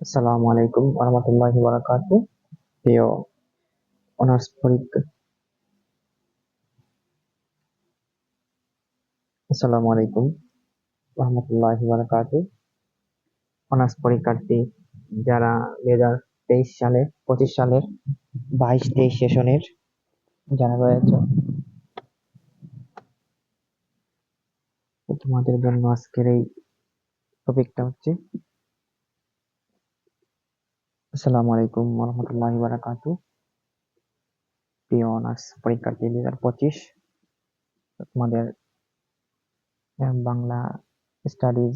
আসসালামু আলাইকুম রহমতুল্লাহি বারাকাতু প্রিয় অনার্স পরীক্ষা আসসালামু আলাইকুম রহমতুল্লাহি বারাকাতু অনার্স পরীক্ষার্থী, যারা দুই হাজার তেইশ সালে পঁচিশ সালের, বাইশ, তেইশ সেশনের যারা রয়েছে। তোমাদের জন্য আজকের এই টপিকটা হচ্ছে আসসালামু আলাইকুম রহমতুল্লাহ বারাকাতু প্রিয় অনার্স পরীক্ষার্থী দুই হাজার পঁচিশ? তোমাদের বাংলা স্টাডিজ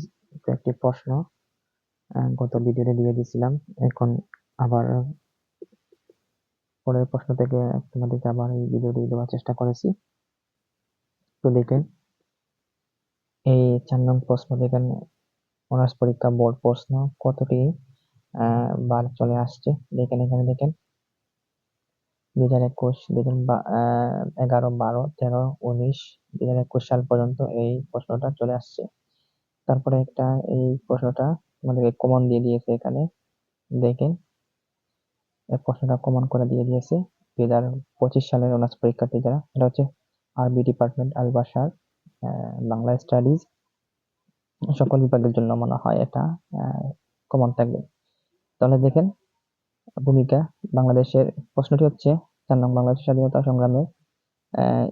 একটি প্রশ্ন গত ভিডিওতে দিয়ে দিয়েছিলাম। এখন আবার পরের প্রশ্ন থেকে তোমাদেরকে আবার এই ভিডিওটি দেওয়ার চেষ্টা করেছি। তো দেখেন, এই চার নং প্রশ্ন দেখেন, অনার্স পরীক্ষা বোর্ড প্রশ্ন কতটি? বার চলে আসছে। দেখেন এখানে, দেখেন। দুই হাজার একুশ দুই এগারো, বারো, তেরো, উনিশ দুই হাজার একুশ সাল পর্যন্ত এই প্রশ্নটা চলে আসছে। তারপরে একটা এই প্রশ্নটা আমাদেরকে কমন দিয়ে দিয়েছে এখানে। দেখেন প্রশ্নটা কমন করে দিয়ে দিয়েছে। দুই হাজার পঁচিশ সালের অনার্স পরীক্ষার্থী যারা, এটা হচ্ছে আরবি ডিপার্টমেন্ট আল বাসার বাংলা স্টাডিজ সকল বিভাগের জন্য মনে হয় এটা কমন থাকবে। তাহলে দেখেন ভূমিকা বাংলাদেশের প্রশ্নটি হচ্ছে চার নং বাংলাদেশের স্বাধীনতা সংগ্রামের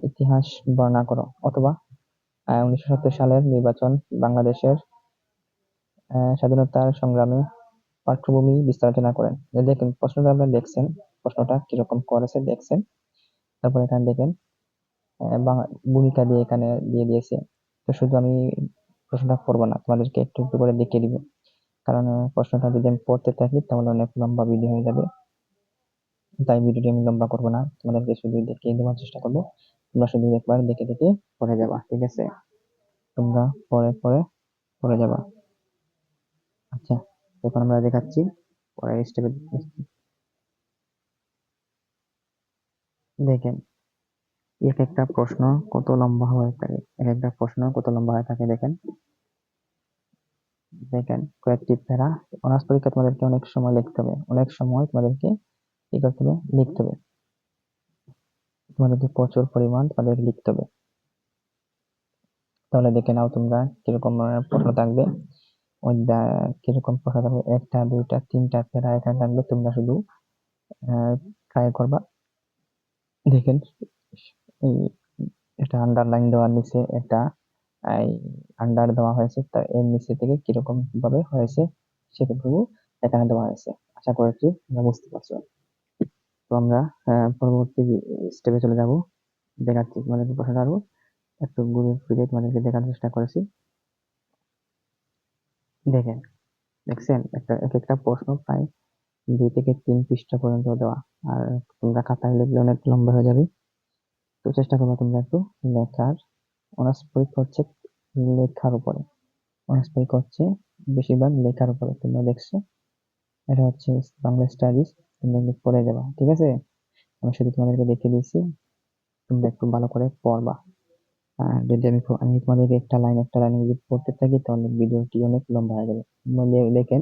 ইতিহাস বর্ণনা করো অথবা উনিশশো সত্তর সালের নির্বাচন বাংলাদেশের স্বাধীনতার সংগ্রামে পাঠ্যভূমি বিস্তারচনা করেন। দেখেন প্রশ্নটা আপনারা দেখছেন, প্রশ্নটা কীরকম করেছে দেখছেন। তারপর এখানে দেখেন ভূমিকা দিয়ে এখানে দিয়ে দিয়েছে। তো শুধু আমি প্রশ্নটা করব না, তোমাদেরকে একটু একটু করে দেখিয়ে দিব। কারণ প্রশ্নটা যদি আমি পড়তে থাকি, তাহলে অনেক লম্বা ভিডিও হয়ে যাবে। তাই ভিডিওটি আমি লম্বা করব না। তোমাদেরকে শুধু দেখিয়ে দেওয়ার চেষ্টা করব। তোমরা শুধু একবার দেখে দেখে পড়ে যাবা, ঠিক আছে? তোমরা পরে পরে পড়ে যাবা। আচ্ছা এখন আমরা দেখাচ্ছি পরের স্টেপে দেখেন, এক একটা প্রশ্ন কত লম্বা হয়ে থাকে, এক একটা প্রশ্ন কত লম্বা হয়ে থাকে, দেখেন। দেখেন, কয়েকটি প্যারা। অনার্স পরীক্ষা তোমাদেরকে অনেক সময় লিখতে হবে। অনেক সময় তোমাদেরকে কি করতে হবে? লিখতে হবে। তোমাদেরকে প্রচুর পরিমাণ তোমাদেরকে লিখতে হবে। তাহলে দেখে নাও তোমরা কীরকম প্রশ্ন থাকবে। কীরকম প্রশ্ন থাকবে? একটা, দুইটা, তিনটা প্যারা এখানে থাকবে তোমরা শুধু ট্রাই করবা। দেখেন এটা আন্ডারলাইন দেওয়ার নিচে একটা আন্ডার দেওয়া হয়েছে। তার এর নিচে থেকে কীরকম ভাবে হয়েছে সেটুকু এখানে দেওয়া হয়েছে। আশা করছি তোমরা বুঝতে পারছ। তো আমরা পরবর্তী স্টেপে চলে যাব। দেখাচ্ছি তোমাদেরকে প্রশ্নটা আরও একটু ঘুরে ফিরে তোমাদেরকে দেখার চেষ্টা করেছি। দেখেন, দেখছেন? একটা, এক একটা প্রশ্ন প্রায় দুই থেকে তিন পৃষ্ঠা পর্যন্ত দেওয়া। আর তোমরা খাতায় লিখলে অনেক লম্বা হয়ে যাবে। তো চেষ্টা করব তোমরা একটু লেখার অনার্স পরীক্ষা হচ্ছে লেখার উপরে। অনার্স পরীক্ষা হচ্ছে বেশিরভাগ লেখার উপরে, তোমরা দেখছ। এটা হচ্ছে বাংলা স্টাডিজ তোমরা পড়ে যাবা, ঠিক আছে? আমি শুধু তোমাদেরকে দেখিয়ে দিয়েছি, তোমরা একটু ভালো করে পড়বা। আর যদি আমি আমি তোমাদেরকে একটা লাইন একটা লাইন যদি পড়তে থাকি, তাহলে ভিডিওটি অনেক লম্বা হয়ে যাবে। দেখেন,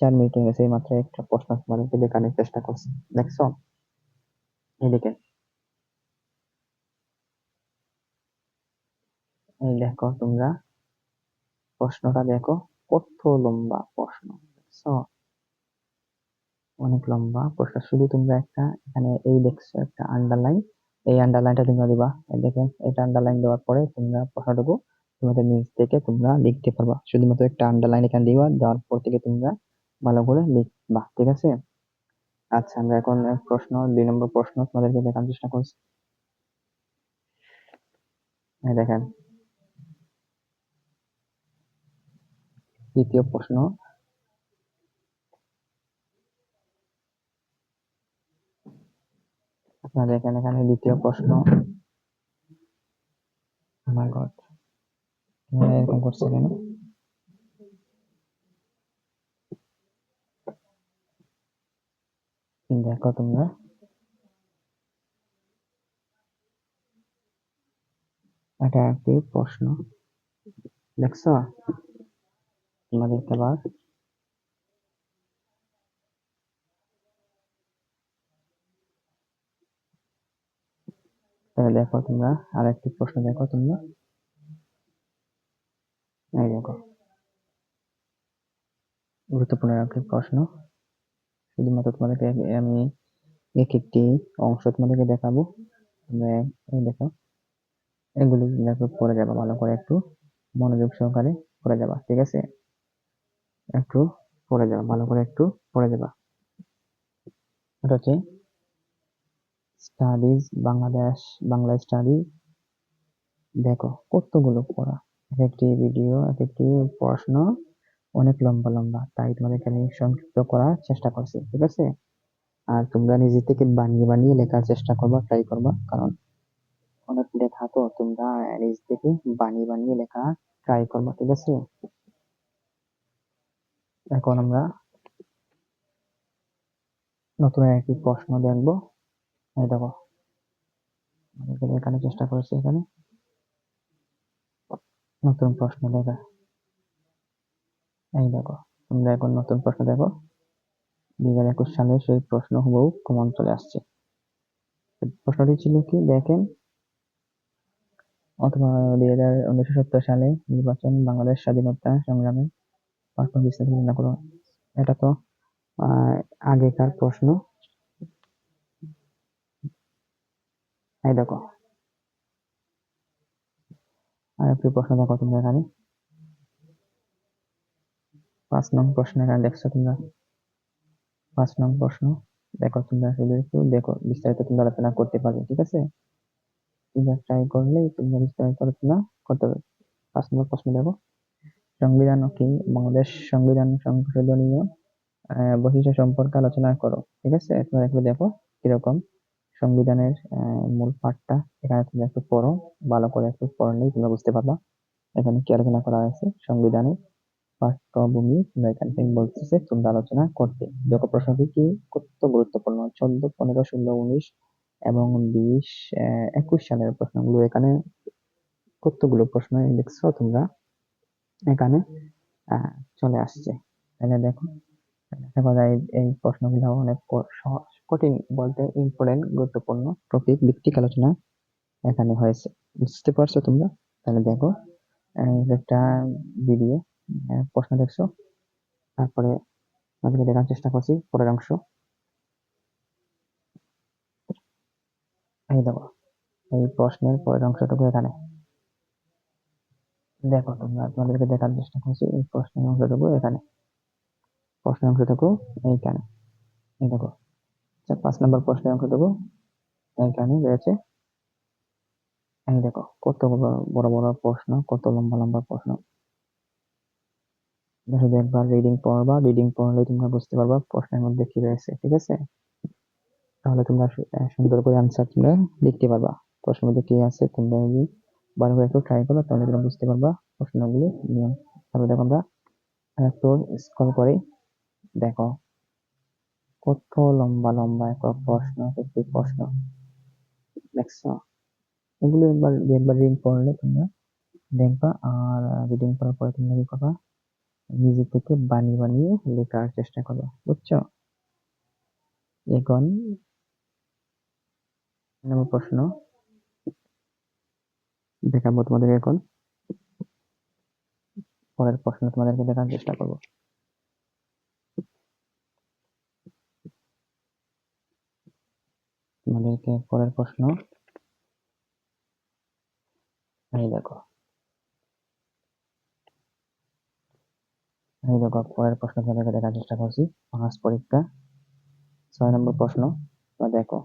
চার মিনিট হয়ে গেছে, এই মাত্র একটা প্রশ্ন তোমাদেরকে দেখানোর চেষ্টা করছি। দেখছ? এই দেখেন দেখো তোমরা। প্রশ্নটা দেখো, কত লম্বা প্রশ্ন। অনেক লম্বা প্রশ্ন। শুধু তোমরা একটা, এখানে এই দেখছ একটা আন্ডারলাইন এই আন্ডারলাইনটা তোমরা দিবা। দেখেন, এটা আন্ডারলাইন দেওয়ার পরে তোমরা প্রশ্নটুকু তোমাদের নিজ থেকে তোমরা লিখতে পারবা। শুধুমাত্র একটা আন্ডারলাইন এখানে দিবা, দেওয়ার পর থেকে তোমরা ভালো করে লিখবা, ঠিক আছে? আচ্ছা আমরা এখন প্রশ্ন, দুই নম্বর প্রশ্ন তোমাদেরকে দেখার চেষ্টা করছি। দেখেন দ্বিতীয় প্রশ্ন। আপনারা দেখেন এখানে দ্বিতীয় প্রশ্ন। আমার গড এরকম করছে কেন? দেখো তোমরা। এটা একটি প্রশ্ন। দেখছ? সোনালি খেলা তাহলে দেখো তোমরা আর একটি প্রশ্ন দেখো তোমরা। এই দেখো। গুরুত্বপূর্ণ একটি প্রশ্ন। শুধুমাত্র তোমাদেরকে আমি এক একটি অংশ তোমাদেরকে দেখাবো। এই দেখো। এগুলো দেখো পরে যাবা ভালো করে একটু। মনোযোগ সহকারে করে যাবা, ঠিক আছে? একটু পড়ে যাবা, ভালো করে একটু পড়ে যাবা। এটা হচ্ছে স্টাডিজ বাংলাদেশ, বাংলা স্টাডি দেখো কতগুলো পড়া। এক একটি ভিডিও এক একটি প্রশ্ন, অনেক লম্বা লম্বা, তাই তোমাদেরকে আমি সংক্ষিপ্ত করার চেষ্টা করছি, ঠিক আছে? আর তোমরা নিজে থেকে বানিয়ে বানিয়ে লেখার চেষ্টা করবা ট্রাই করবা, কারণ অনেক লেখা তো তোমরা নিজ থেকে বানিয়ে বানিয়ে লেখা ট্রাই করবা, ঠিক আছে? এখন আমরা নতুন একটি প্রশ্ন দেখব। এই দেখো এখানে চেষ্টা করেছি এখানে। নতুন প্রশ্ন লেখা। এই দেখো, তোমরা এখন নতুন প্রশ্ন দেখো। দুই হাজার একুশ সালে সেই প্রশ্ন হুবহু কমন চলে আসছে। প্রশ্নটি ছিল কি, দেখেন, অথবা দুই হাজার উনিশশো সত্তর সালে নির্বাচন বাংলাদেশ স্বাধীনতা সংগ্রামে প্রশ্ন বিশ্লেষণ করো। এটা তো আগেকার প্রশ্ন এই দেখো। আর একটি প্রশ্ন দেখো তোমরা এখানে। পাঁচ নং প্রশ্ন এখানে দেখছ তোমরা। পাঁচ নং প্রশ্ন দেখো তোমরা শুধু একটু দেখো, বিস্তারিত তোমরা আলোচনা করতে পারবে, ঠিক আছে? তোমরা ট্রাই করলে তোমরা বিস্তারিত আলোচনা করতে পারবে। পাঁচ নম্বর প্রশ্ন দেখো। সংবিধান কি বাংলাদেশ সংবিধান সংশোধনীয় বৈশিষ্ট্য সম্পর্কে আলোচনা করো, ঠিক আছে? তোমরা একটু দেখো কীরকম সংবিধানের মূল পাঠটা এখানে তুমি একটু পড়ো, ভালো করে একটু পড়লেই তোমরা বুঝতে পারবা এখানে কি আলোচনা করা হয়েছে, সংবিধানের পাঠ্যভূমি তোমরা এখান থেকে বলতেছে তোমরা আলোচনা করতে দেখো প্রশ্নটি কি? কত গুরুত্বপূর্ণ, চোদ্দ, পনেরো, ষোলো, উনিশ এবং বিশ একুশ সালের প্রশ্নগুলো এখানে কতগুলো প্রশ্ন দেখছ তোমরা? এখানে চলে আসছে। তাহলে দেখো দেখা যায় এই প্রশ্নগুলো অনেক সহজ, কঠিন বলতে ইম্পর্টেন্ট গুরুত্বপূর্ণ টপিক ভিত্তিক আলোচনা এখানে হয়েছে। বুঝতে পারছ তোমরা? তাহলে দেখো একটা ভিডিও প্রশ্ন দেখছ। তারপরে আমাদেরকে দেখার চেষ্টা করছি, পরের অংশ। এই দেখো, এই প্রশ্নের পরের অংশটুকু এখানে। দেখো তোমরা তোমাদেরকে দেখার চেষ্টা করছি, এই প্রশ্নের অংশটুকু এখানে। প্রশ্নের অংশটুকু এইখানে। এই দেখো আচ্ছা পাঁচ নম্বর প্রশ্নের অংশটুকু এইখানে রয়েছে। এই দেখো, কত বড় বড় প্রশ্ন, কত লম্বা লম্বা প্রশ্ন। শুধু একবার রিডিং পড়বা রিডিং পড়লে তোমরা বুঝতে পারবা প্রশ্নের মধ্যে কি রয়েছে, ঠিক আছে? তাহলে তোমরা সুন্দর করে আনসার তোমরা লিখতে পারবা। প্রশ্নের মধ্যে কি আছে তোমরা ভালো করে একটু ট্রাই করো তাহলে তোমরা বুঝতে পারবা প্রশ্নগুলি। নিয়ম তাহলে দেখো আমরা একটু স্কল করি। দেখো, কত লম্বা লম্বা একটা প্রশ্ন, একটি প্রশ্ন। দেখছ? এগুলো একবার একবার রিডিং পড়লে তোমরা দেখবা আর রিডিং করার পরে তোমরা কি করবা? নিজে থেকে বানিয়ে বানিয়ে লেখার চেষ্টা করবা, বুঝছ? এখন প্রশ্ন। দেখাবো তোমাদের এখন। পরের প্রশ্ন তোমাদেরকে দেখার চেষ্টা করব। তোমাদেরকে পরের প্রশ্ন। এই দেখো। এই দেখো, পরের প্রশ্ন তোমাদেরকে দেখার চেষ্টা করছি। অনার্স পরীক্ষা। ছয় নম্বর প্রশ্ন। দেখো।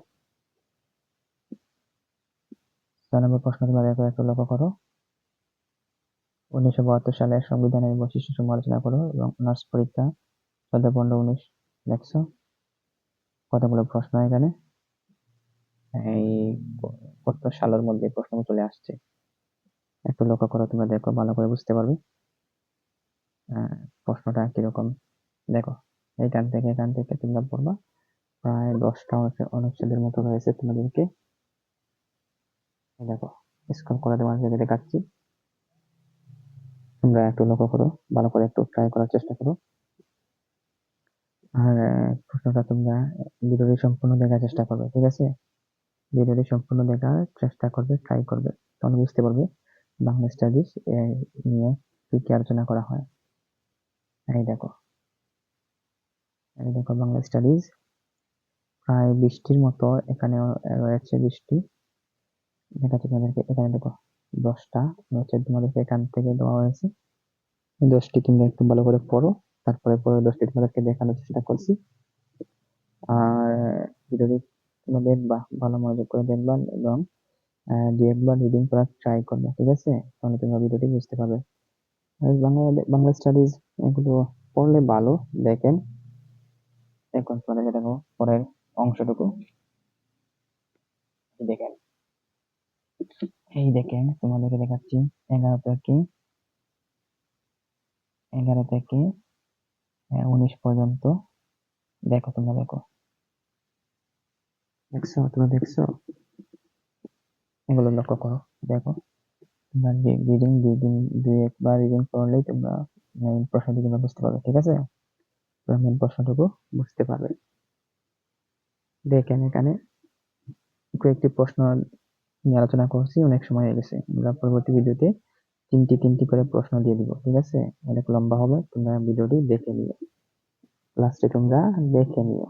নম্বর প্রশ্ন তোমরা দেখো একটু লক্ষ্য করো। উনিশশো বাহাত্তর সালের সংবিধানের বৈশিষ্ট্য সমূহ আলোচনা করো এবং অনার্স পরীক্ষা চোদ্দ, পনেরো, উনিশ দেখছ কতগুলো প্রশ্ন এখানে? এই কত সালের মধ্যে প্রশ্ন চলে আসছে। একটু লক্ষ্য করো, তোমরা দেখো, ভালো করে বুঝতে পারবে। প্রশ্নটা কীরকম? দেখো এইখান থেকে, এখান থেকে তোমরা পড়বা। প্রায় দশটা অনুচ্ছেদের মতো রয়েছে তোমাদেরকে। দেখো স্ক্রল করে তোমাদেরকে দেখাচ্ছি। তোমরা একটু লক্ষ্য করো, ভালো করে একটু ট্রাই করার চেষ্টা করো। আর, প্রশ্নটা তোমরা ভিডিওটি সম্পূর্ণ দেখার চেষ্টা করবে, ঠিক আছে? ভিডিওটি সম্পূর্ণ দেখার চেষ্টা করবে ট্রাই করবে, তাহলে বুঝতে পারবে বাংলা স্টাডিজ নিয়ে কি কি আলোচনা করা হয়। এই দেখো এই দেখো বাংলা স্টাডিজ প্রায় বৃষ্টির মতো এখানে রয়েছে বৃষ্টি। দেখাচ্ছি তোমাদেরকে, এখানে দেখো, দশটা হচ্ছে তোমাদেরকে এখান থেকে দেওয়া হয়েছে। দশটি তোমরা একটু ভালো করে পড়ো, তারপরে পরে দশটি তোমাদেরকে দেখানোর চেষ্টা করছি। আর ভিডিওটি তোমরা দেখবা ভালো মনোযোগ করে দেখবা এবং দু একবার রিডিং করার ট্রাই করবে, ঠিক আছে? তাহলে তোমরা ভিডিওটি বুঝতে পারবে। বাংলা বাংলা স্টাডিজ এগুলো পড়লে ভালো, দেখেন। এখন তোমাদেরকে দেখো পরের অংশটুকু। দেখেন। এই দেখেন, তোমাদেরকে দেখাচ্ছি। এগারো থেকে এগারো থেকে উনিশ পর্যন্ত। দেখো তোমরা, দেখো। দেখছ? তোমরা দেখছ? এগুলো লক্ষ্য করো, দেখো। তোমরা রিডিং দুই দিন দুই একবার রিডিং করলেই তোমরা মেইন প্রশ্নটি তোমরা বুঝতে পারবে, ঠিক আছে? তোমরা মেইন প্রশ্নটুকু বুঝতে পারবে। দেখেন এখানে কয়েকটি প্রশ্ন নিয়ে আলোচনা করছি, অনেক সময় হয়ে গেছে। আমরা পরবর্তী ভিডিওতে তিনটি তিনটি করে প্রশ্ন দিয়ে দিব, ঠিক আছে? অনেক লম্বা হবে, তোমরা ভিডিওটি দেখে নিও। লাস্টে তোমরা দেখে নিও।